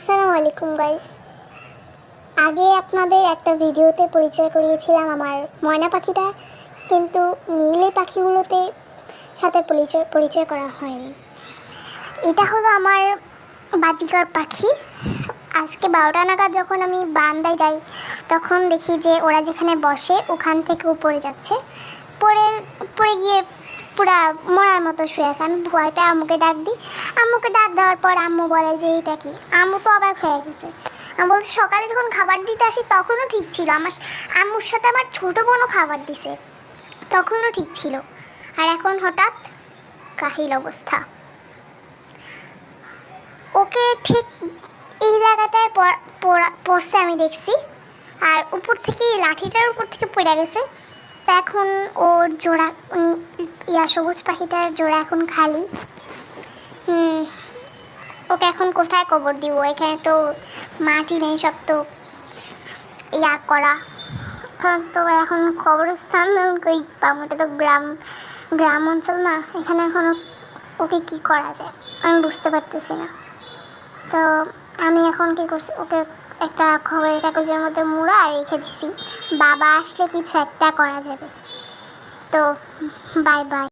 আসসালামু আলাইকুম গাইস আগে আপনাদের একটা ভিডিওতে পরিচয় করিয়েছিলাম আমার ময়না পাখিটা, কিন্তু নীল পাখিগুলোতে সাথে পরিচয় পরিচয় করা হয়নি। এটা হলো আমার বাজিকার পাখি। আজকে বারোটা নাগাদ যখন আমি বারান্দায় যাই, তখন দেখি যে ওরা যেখানে বসে ওখান থেকে উপরে যাচ্ছে। পরে পরে গিয়ে পুরা মরার মতো শুয়ে আছে, আমি ভয় পেয়ে আম্মুকে ডাক দিই। আম্মুকে ডাক দেওয়ার পর আম্মু বলে যে এটা কি? আম্মু তো অবাক হয়ে গেছে। আমি বলছি, সকালে যখন খাবার দিতে আসি তখনও ঠিক ছিল। আমার আম্মুর সাথে আমার ছোটো বোনও খাবার দিছে, তখনও ঠিক ছিল। আর এখন হঠাৎ কাহিল অবস্থা। ওকে ঠিক এই জায়গাটায় পড়- পড়া- পড়ছে আমি দেখছি। আর উপর থেকে লাঠিটার উপর থেকে পড়ে গেছে। তো এখন ওর জোড়া উনি ইয়া সবুজ পাখিটার জোড়া এখন খালি। ওকে এখন কোথায় কবর দিব? এখানে তো মাটি নেই, সব তো ইয়া করা। তো এখন কবরস্থান কই পাবো এটা তো গ্রাম গ্রাম অঞ্চল না, এখানে এখন ওকে কি করা যায়? আমি বুঝতে পারতেছি না। তো আমি এখন কি করছি? ওকে একটা খবরের কাগজের মধ্যে মুড়া রেখে দিছি। বাবা আসলে কিছু একটা করা যাবে। তো বাই বাই